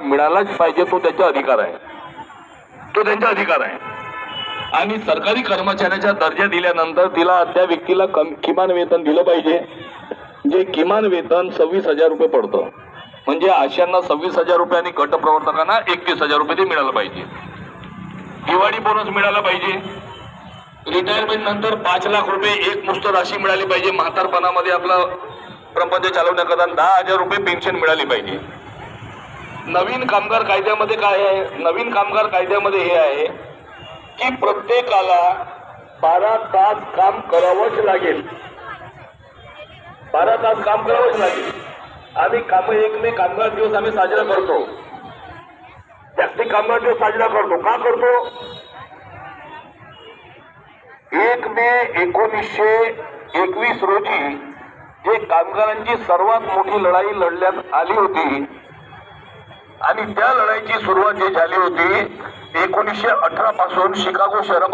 मिळालाच पाहिजे तो त्याचा अधिकार आहे. तो त्यांचा अधिकार आहे. आणि सरकारी कर्मचाऱ्याचा दर्जा दिल्यानंतर तिला त्या व्यक्तीला कम किमान वेतन दिलं पाहिजे. जे किमान वेतन सव्वीस हजार रुपये पडतं. म्हणजे आशांना सव्वीस हजार रुपये आणि गट प्रवर्तकांना एकतीस हजार रुपये ते मिळालं पाहिजे. दिवाळी बोनस मिळाला पाहिजे. रिटायरमेंट नंतर पाच लाख रुपये एक मुस्त राशी मिळाली पाहिजे. म्हातारपणामध्ये आपला प्रपंच चालवण्याकरता दहा हजार रुपये पेन्शन मिळाली पाहिजे. नवीन कामगार कायद्यामध्ये काय आहे? नवीन कामगार कायद्यामध्ये हे आहे की प्रत्येकाला बारा तास काम करावंच लागेल. बारा तास काम करावंच लागेल. आम्ही काम एक मे कामगार दिवस आम्ही साजरा करतो. जागतिक कामगार दिवस साजरा करतो. का करतो? एक मे एकोणीसशे एकवीस रोजी जे कामगारांची सर्वात मोठी लढाई लढण्यात आली होती आणि त्या लढाईची सुरुवात जी झाली होती एकोणीसशे अठरा पासून शिकागो शहरापासून